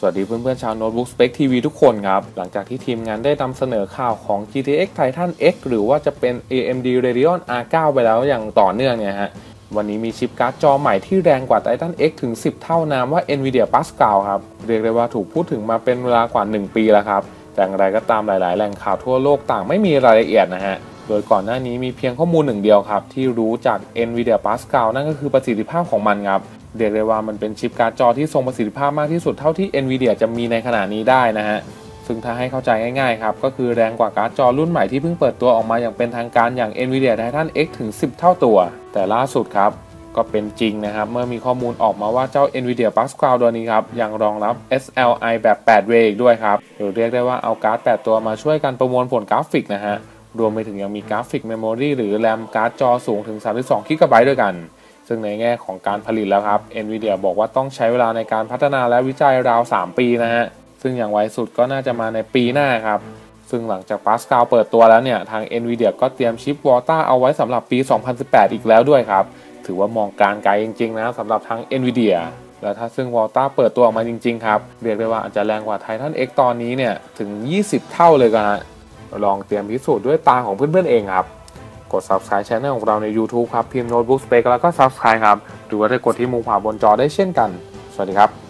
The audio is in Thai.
สวัสดีเพื่อนๆชาวโน้ตบุ๊ก Spec TV ทุกคนครับ หลังจากที่ทีมงานได้นำเสนอข่าวของ GTX Titan X หรือว่าจะเป็น AMD Radeon R9 ไปแล้วอย่างต่อเนื่องเนี่ยฮะ วันนี้มีชิปการ์ดจอใหม่ที่แรงกว่า Titan X ถึง 10 เท่านามว่า Nvidia Pascal ครับ เรียกได้ว่าถูกพูดถึงมาเป็นเวลากว่า 1 ปีแล้วครับ แต่อย่างไรก็ตามหลายๆ แหล่งข่าวทั่วโลกต่างไม่มีรายละเอียดนะฮะ โดยก่อนหน้านี้มีเพียงข้อมูลหนึ่งเดียวครับ ที่รู้จาก Nvidia Pascal นั่นก็คือประสิทธิภาพของมันครับเรียกได้ว่ามันเป็นชิปการ์ดจอที่ทรงประสิทธิภาพมากที่สุดเท่าที่ Nvidia จะมีในขณะนี้ได้นะฮะซึ่งถ้าให้เข้าใจง่ายๆครับ ก็คือแรงกว่าการ์ดจอรุ่นใหม่ที่เพิ่งเปิดตัวออกมาอย่างเป็นทางการอย่าง Nvidia Titan X ถึง 10 เท่าตัว แต่ล่าสุดครับ ก็เป็นจริงนะครับ เมื่อมีข้อมูลออกมาว่าเจ้า Nvidia Pascal ตัวนี้ครับ ยังรองรับ SLI แบบ 8-way อีกด้วยครับหรือเรียกได้ว่าเอาการ์ด 8 ตัวมาช่วยกันประมวลผลกราฟิกนะฮะ รวมไปถึงยังมีกราฟิกเมมโมรีหรือแรมการ์ดจอสูงถึง 32 g b ด้วยกัน ซึ่งในแง่ของการผลิตแล้วครับ Nvidia บอกว่าต้องใช้เวลาในการพัฒนาและวิจัยราว 3 ปีนะฮะ ซึ่งอย่างไวสุดก็น่าจะมาในปีหน้าครับ ซึ่งหลังจาก Pascal เปิดตัวแล้วเนี่ย ทาง Nvidia ก็เตรียมชิป Volta เอาไว้สำหรับปี 2018 อีกแล้วด้วยครับ ถือว่ามองการไกลจริงๆนะสำหรับทาง Nvidia แล้วถ้าซึ่ง Volta เปิดตัวออกมาจริง ๆ ครับ เรียกได้ว่าอาจจะแรงกว่า Titan X ตอนนี้เนี่ย ถึง 20 เท่าเลยกันนะ ลองเตรียมพิสูจน์ด้วยตาของเพื่อนๆเองครับ กด subscribe channel ของเราใน YouTube ครับ พิมพ์ Notebook Spec แล้วก็ subscribe ครับ หรือว่าจะกดที่มุมขวาบนจอได้เช่นกัน สวัสดีครับ